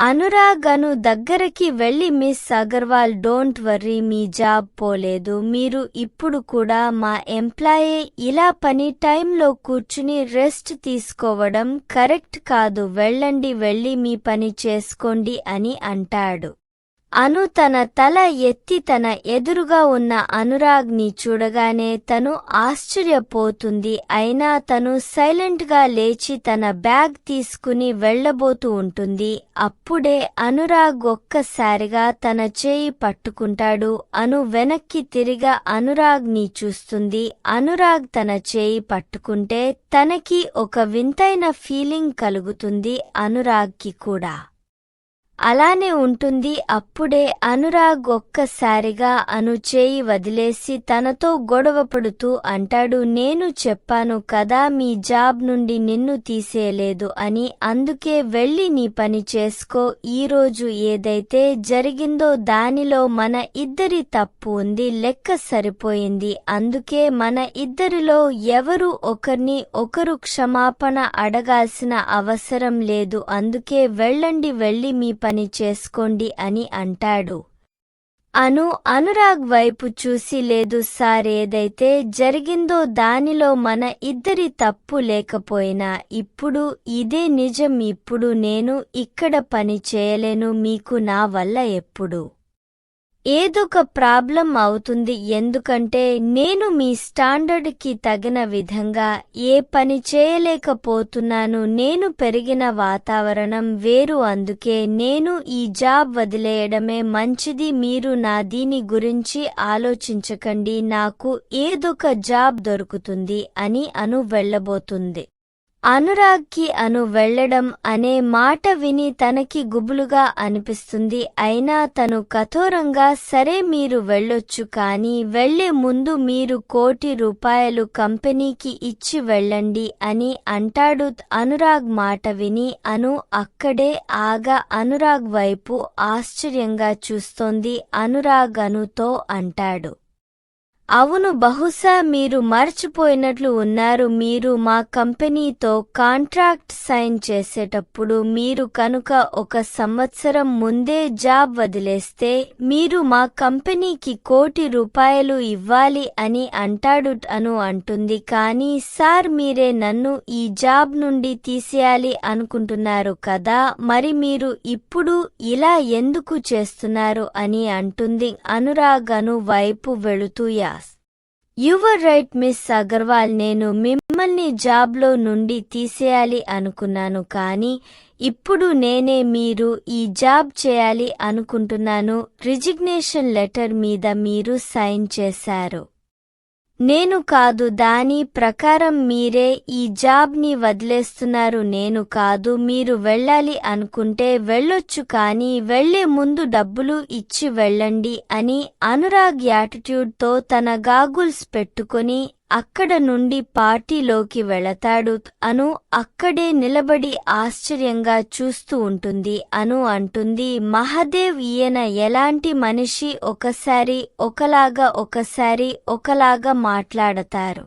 అనురాగ్ అను దగ్గరకి miss Agarwal don't worry మీ job పోలేదు. మీరు ఇప్పుడు కూడా మా ఎంప్లాయే. ఇలా పని టైంలో కూర్చుని రెస్ట్ తీసుకోవడం కరెక్ట్ కాదు. వెళ్ళండి వెళ్ళి మీ పని చేసుకోండి అని అంటాడు. అను తన తల ఎత్తి తన ఎదురుగా ఉన్న అనురాగ్ని చూడగానే తను ఆశ్చర్యపోతుంది. అయినా తను సైలెంట్గా లేచి తన బ్యాగ్ తీసుకుని వెళ్ళబోతూ ఉంటుంది. అప్పుడే అనురాగ్ ఒక్కసారిగా తన చేయి పట్టుకుంటాడు. అను వెనక్కి తిరిగా అనురాగ్ని చూస్తుంది. అనురాగ్ తన చేయి పట్టుకుంటే తనకి ఒక వింతైన ఫీలింగ్ కలుగుతుంది అనురాగ్కి కూడా. అలానే ఉంటుంది అప్పుడే అనురాగ్ ఒక్కసారిగా అను చేయి వదిలేసి తనతో గొడవపడుతూ అంటాడు నేను చెప్పాను కదా మీ జాబ్ నుండి నిన్ను తీసేయలేదు అని అందుకే వెళ్ళి నీ పని చేసుకో. ఈరోజు ఏదైతే జరిగిందో దానిలో మన ఇద్దరి తప్పు ఉంది లెక్క సరిపోయింది. అందుకే మన ఇద్దరిలో ఎవరు ఒకరిని ఒకరు క్షమాపణ అడగాల్సిన అవసరం లేదు. అందుకే వెళ్ళండి వెళ్ళి మీ పని చేసుకోండి అని అంటాడు. అను అనురాగ్ వైపు చూసి లేదు సార్ ఏదైతే జరిగిందో దానిలో మన ఇద్దరి తప్పు లేకపోయినా ఇప్పుడు ఇదే నిజం ఇప్పుడు నేను ఇక్కడ పని చేయలేను మీకు నా వల్ల ఎప్పుడు ఏదొక ప్రాబ్లం అవుతుంది ఎందుకంటే నేను మీ స్టాండర్డ్కి తగిన విధంగా ఏ పని చేయలేకపోతున్నాను నేను పెరిగిన వాతావరణం వేరు అందుకే నేను ఈ జాబ్ వదిలేయడమే మంచిది. మీరు నా దీని గురించి ఆలోచించకండి నాకు ఏదొక జాబ్ దొరుకుతుంది అని అను వెళ్ళబోతుంది. అనురాగ్కి అను వెళ్ళడం అనే మాట విని తనకి గుబులుగా అనిపిస్తుంది. అయినా తను కఠోరంగా సరే మీరు వెళ్ళొచ్చు కానీ వెళ్ళే ముందు మీరు కోటి రూపాయలు కంపెనీకి ఇచ్చి వెళ్ళండి అని అంటాడు అనురాగ్ మాట విని అను అక్కడే ఆగా అనురాగ్ వైపు ఆశ్చర్యంగా చూస్తోంది. అనురాగ్ అనుతో అంటాడు. అవును బహుశా మీరు మర్చిపోయినట్లు ఉన్నారు. మీరు మా కంపెనీతో కాంట్రాక్ట్ సైన్ చేసేటప్పుడు మీరు కనుక ఒక సంవత్సరం ముందే జాబ్ వదిలేస్తే మీరు మా కంపెనీకి కోటి రూపాయలు ఇవ్వాలి అని అంటాడు అను అంటుంది. కానీ సార్ మీరే నన్ను ఈ జాబ్ నుండి తీసేయాలి అనుకుంటున్నారు కదా. మరి మీరు ఇప్పుడు ఇలా ఎందుకు చేస్తున్నారు అని అంటుంది. అనురాగను వైపు వెళుతూయా యువర్ రైట్ మిస్ అగర్వాల్ నేను మిమ్మల్ని జాబ్లో నుండి తీసేయాలి అనుకున్నాను కానీ ఇప్పుడు నేనే మీరు ఈ జాబ్ చేయాలి అనుకుంటున్నాను. రిజిగ్నేషన్ లెటర్ మీద మీరు సైన్ చేశారు. నేను కాదు దాని ప్రకారం మీరే ఈ జాబ్ని వదిలేస్తున్నారు. నేను కాదు మీరు వెళ్ళాలి అనుకుంటే వెళ్ళొచ్చు కానీ వెళ్ళే ముందు డబ్బులు ఇచ్చి వెళ్ళండి అని అనురాగ్ యాటిట్యూడ్తో తన గాగుల్స్ పెట్టుకొని అక్కడ నుండి పార్టీలోకి వెళతాడు అను అక్కడే నిలబడి ఆశ్చర్యంగా చూస్తూ ఉంటుంది అను అంటుంది మహదేవ్ ఈయన ఎలాంటి మనిషి? ఒకసారి ఒకలాగా ఒకసారి ఒకలాగా మాట్లాడతారు.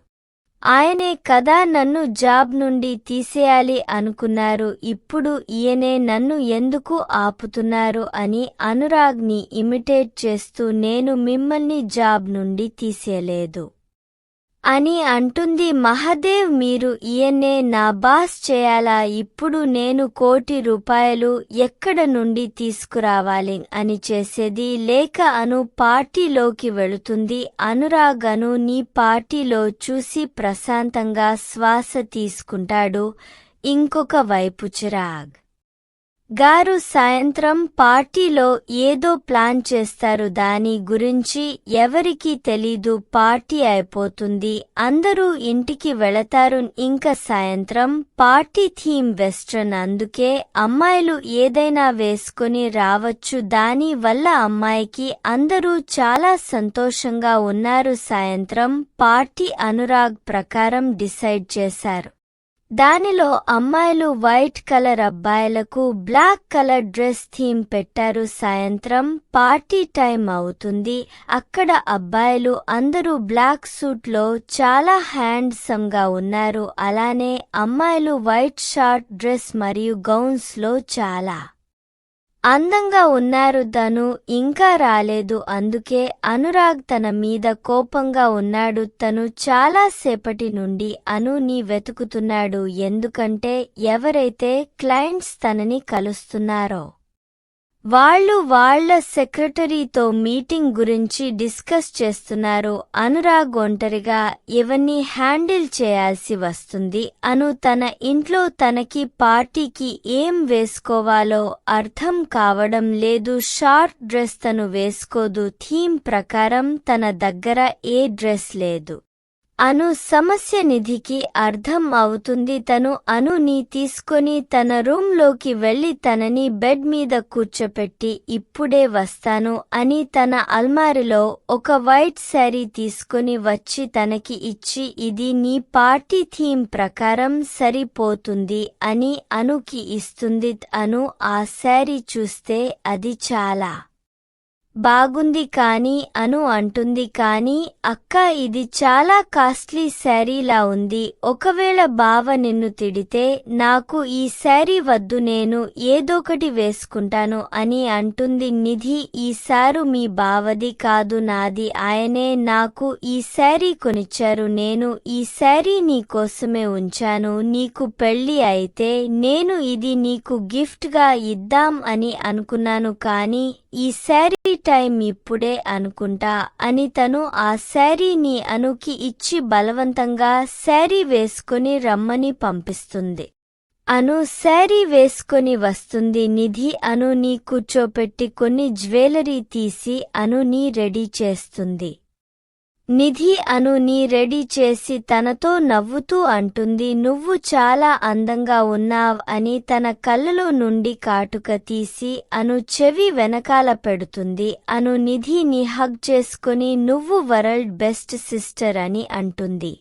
ఆయనే కదా నన్ను జాబ్ నుండి తీసేయాలి అనుకున్నారు. ఇప్పుడు ఈయనే నన్ను ఎందుకు ఆపుతున్నారు? అని అనురాగ్ని ఇమిటేట్ చేస్తూ నేను మిమ్మల్ని జాబ్ నుండి తీసేయలేదు. అని అంటుంది మహదేవ్ మీరు ఈయన్నే నా బాస్ చేయాలా? ఇప్పుడు నేను కోటి రూపాయలు ఎక్కడ నుండి తీసుకురావాలి? అని చేసేది లేక అను పార్టీలోకి వెళుతుంది. అనురాగ్ అను నీ పార్టీలో చూసి ప్రశాంతంగా శ్వాస తీసుకుంటాడు. ఇంకొక వైపు చిరాగ్. గారు సాయంత్రం పార్టీలో ఏదో ప్లాన్ చేస్తారు. దాని గురించి ఎవరికీ తెలీదు. పార్టీ అయిపోతుంది. అందరూ ఇంటికి వెళతారు. ఇంకా సాయంత్రం పార్టీ థీమ్ వెస్ట్రన్. అందుకే అమ్మాయిలు ఏదైనా వేసుకుని రావచ్చు. దాని వల్ల అమ్మాయికి అందరూ చాలా సంతోషంగా ఉన్నారు. సాయంత్రం పార్టీ అనురాగ్ ప్రకారం డిసైడ్ చేశారు. దానిలో అమ్మాయిలు వైట్ కలర్ అబ్బాయిలకు బ్లాక్ కలర్ డ్రెస్ థీమ్ పెట్టారు. సాయంత్రం పార్టీ టైం అవుతుంది. అక్కడ అబ్బాయిలు అందరూ బ్లాక్ సూట్లో చాలా హ్యాండ్సమ్గా ఉన్నారు. అలానే అమ్మాయిలు వైట్ షార్ట్ డ్రెస్ మరియు గౌన్స్లో చాలా అందంగా ఉన్నారు తను ఇంకా రాలేదు. అందుకే అనురాగ్ తన మీద కోపంగా ఉన్నాడు. తను చాలా సేపటి నుండి అనుని వెతుకుతున్నాడు. ఎందుకంటే ఎవరైతే క్లయింట్స్ తనని కలుస్తున్నారో వాళ్ళు వాళ్ళ సెక్రటరీతో మీటింగ్ గురించి డిస్కస్ చేస్తున్నారు. అనురాగ్ ఒంటరిగా ఇవన్నీ హ్యాండిల్ చేయాల్సి వస్తుంది అను తన ఇంట్లో తనకి పార్టీకి ఏం వేసుకోవాలో అర్థం కావడం లేదు. షార్ట్ డ్రెస్ తను వేసుకోదు. థీమ్ ప్రకారం తన దగ్గర ఏ డ్రెస్ లేదు. అను సమస్య నిధికి అర్థం అవుతుంది. తను అనుని తీసుకొని తన రూంలోకి వెళ్ళి తనని బెడ్ మీద కూర్చోపెట్టి ఇప్పుడే వస్తాను అని తన అల్మారిలో ఒక వైట్ శారీ తీసుకొని వచ్చి తనకి ఇచ్చి ఇది నీ పార్టీ థీమ్ ప్రకారం సరిపోతుంది అని అనుకి ఇస్తుంది. అను ఆ శారీ చూస్తే అది చాలా బాగుంది కాని అను అంటుంది కాని అక్క ఇది చాలా కాస్ట్లీ శారీలా ఉంది. ఒకవేళ బావ నిన్ను తిడితే నాకు ఈ శారీ వద్దు నేను ఏదోకటి వేసుకుంటాను అని అంటుంది నిధి. ఈ సారు మీ బావది కాదు నాది. ఆయనే నాకు ఈ శారీ కొనిచ్చారు. నేను ఈ శారీ నీ కోసమే ఉంచాను. నీకు పెళ్ళి అయితే నేను ఇది నీకు గిఫ్ట్గా ఇద్దాం అని అనుకున్నాను కాని ఈ శారీ టైం ఇప్పుడే అనుకుంటా అని తను ఆ శారీని అనుకి ఇచ్చి బలవంతంగా శారీ వేసుకుని రమ్మని పంపిస్తుంది. అను శారీ వేసుకొని వస్తుంది నిధి అనుని కూర్చోపెట్టి కొన్ని జ్యువెలరీ తీసి అనుని రెడీ చేస్తుంది. నిధి అనుని రెడీ చేసి తనతో నవ్వుతూ అంటుంది నువ్వు చాలా అందంగా ఉన్నావ్ అని తన కళ్ళలో నుండి కాటుక తీసి అను చెవి వెనకాల పెడుతుంది. అను నిధిని హగ్ చేసుకుని నువ్వు వరల్డ్ బెస్ట్ సిస్టర్ అని అంటుంది.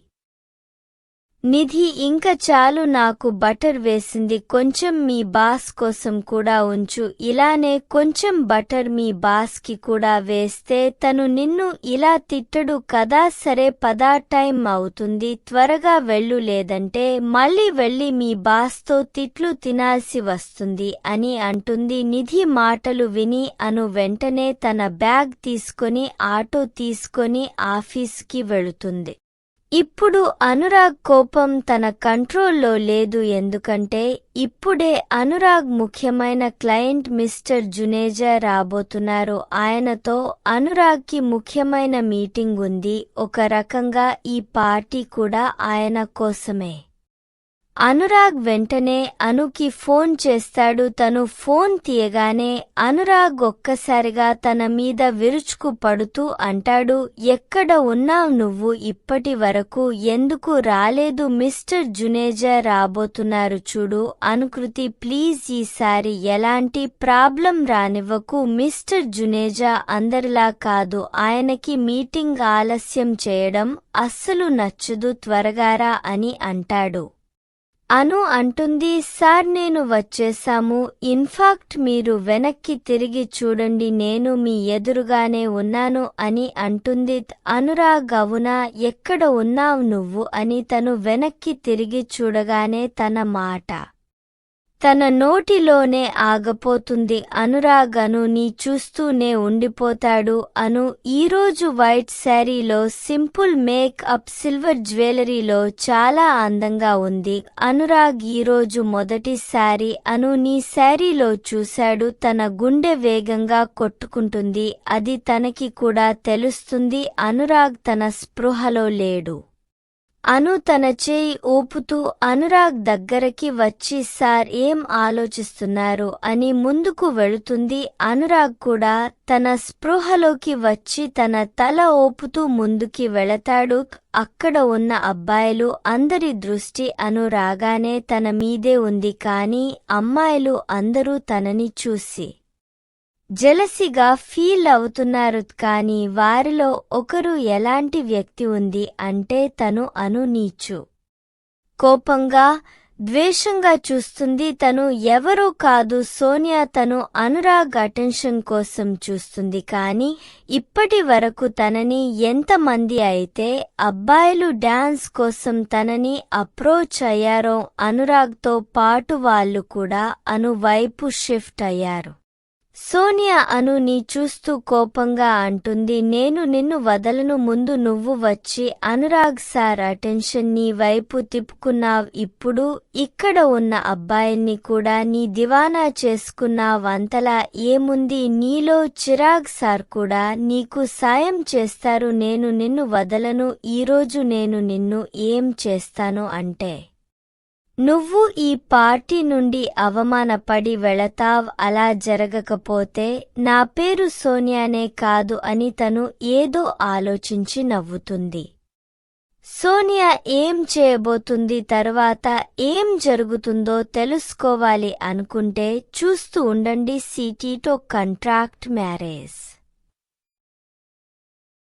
నిధి ఇంకా చాలు నాకు బటర్ వేసింది కొంచెం మీ బాస్ కోసం కూడా ఉంచు. ఇలానే కొంచెం బటర్ మీ బాస్కి కూడా వేస్తే తను నిన్ను ఇలా తిట్టడు కదా సరే పదా టైం అవుతుంది త్వరగా వెళ్ళు లేదంటే మళ్ళీ వెళ్ళి మీ బాస్తో తిట్లు తినాల్సి వస్తుంది అని అంటుంది నిధి మాటలు విని. అను వెంటనే తన బ్యాగ్ తీసుకొని ఆటో తీసుకొని ఆఫీస్కి వెళుతుంది. ఇప్పుడు అనురాగ్ కోపం తన కంట్రోల్లో లేదు ఎందుకంటే ఇప్పుడే అనురాగ్ ముఖ్యమైన క్లయింట్ మిస్టర్ జునేజా రాబోతున్నారు. ఆయనతో అనురాగ్కి ముఖ్యమైన మీటింగ్ ఉంది. ఒక రకంగా ఈ పార్టీ కూడా ఆయన కోసమే. అనురాగ్ వెంటనే అనుకి ఫోన్ చేస్తాడు. తను ఫోన్ తీయగానే అనురాగ్ ఒక్కసారిగా తన మీద విరుచుకు పడుతూ అంటాడు ఎక్కడ ఉన్నావు నువ్వు? ఇప్పటి వరకు ఎందుకు రాలేదు? మిస్టర్ జునేజా రాబోతున్నారు చూడు అనుకృతి ప్లీజ్ ఈసారి ఎలాంటి ప్రాబ్లం రానివ్వకు. మిస్టర్ జునేజా అందరిలా కాదు. ఆయనకి మీటింగ్ ఆలస్యం చేయడం అస్సలు నచ్చదు. త్వరగారా అని అంటాడు. అను అంటుంది సార్ నేను వచ్చేసాము ఇన్ఫాక్ట్ మీరు వెనక్కి తిరిగి చూడండి నేను మీ ఎదురుగానే ఉన్నాను అని అంటుంది. అనురాగ్ అవునా ఎక్కడ ఉన్నావు నువ్వు? అని తను వెనక్కి తిరిగి చూడగానే తన మాట. తన నోటిలోనే ఆగపోతుంది. అనురాగ్ అను నీ చూస్తూనే ఉండిపోతాడు అను ఈరోజు వైట్ శారీలో సింపుల్ మేక్ అప్ సిల్వర్ జ్యువెలరీలో చాలా అందంగా ఉంది. అనురాగ్ ఈరోజు శారీ అను నీ శారీలో చూశాడు. తన గుండె వేగంగా కొట్టుకుంటుంది. అది తనకి కూడా తెలుస్తుంది. అనురాగ్ తన స్పృహలో లేడు. అను తన చేయి ఊపుతూ అనురాగ్ దగ్గరకి వచ్చి సార్ ఏం ఆలోచిస్తున్నారు? అని ముందుకు వెళుతుంది. అనురాగ్ కూడా తన స్పృహలోకి వచ్చి తన తల ఊపుతూ ముందుకి వెళతాడు. అక్కడ ఉన్న అబ్బాయిలు అందరి దృష్టి అను రాగానే తన మీదే ఉంది. కాని అమ్మాయిలు అందరూ తనని చూసి జలసిగా ఫీల్ అవుతున్నారు. కానీ వారిలో ఒకరు ఎలాంటి వ్యక్తి ఉంది అంటే తను అను నీచు కోపంగా ద్వేషంగా చూస్తుంది తను ఎవరూ కాదు. సోనియా తను అనురాగ్ అటెన్షన్ కోసం చూస్తుంది. కాని ఇప్పటి వరకు తనని ఎంతమంది అయితే అబ్బాయిలు డాన్స్ కోసం తనని అప్రోచ్ అయ్యారో అనురాగ్తో పాటు వాళ్ళు కూడా అను వైపు షిఫ్ట్ అయ్యారు. సోనియా అను నీ చూస్తూ కోపంగా అంటుంది. నేను నిన్ను వదలను ముందు నువ్వు వచ్చి అనురాగ్ సార్ అటెన్షన్ నీ వైపు తిప్పుకున్నావ్. ఇప్పుడు ఇక్కడ ఉన్న అబ్బాయిని కూడా నీ దివానా చేసుకున్నావ్. అంతలా ఏముంది? నీలో చిరాగ్ సార్ కూడా నీకు సాయం చేస్తారు. నేను నిన్ను వదలను ఈరోజు నేను నిన్ను ఏం చేస్తాను అంటే నువ్వు ఈ పార్టీ నుండి అవమానపడి వెళతావ్ అలా జరగకపోతే నా పేరు సోనియానే కాదు అని తను ఏదో ఆలోచించి నవ్వుతుంది. సోనియా ఏం చేయబోతుంది తర్వాత ఏం జరుగుతుందో తెలుసుకోవాలి అనుకుంటే చూస్తూ ఉండండి సిటీతో కంట్రాక్ట్ మ్యారేజ్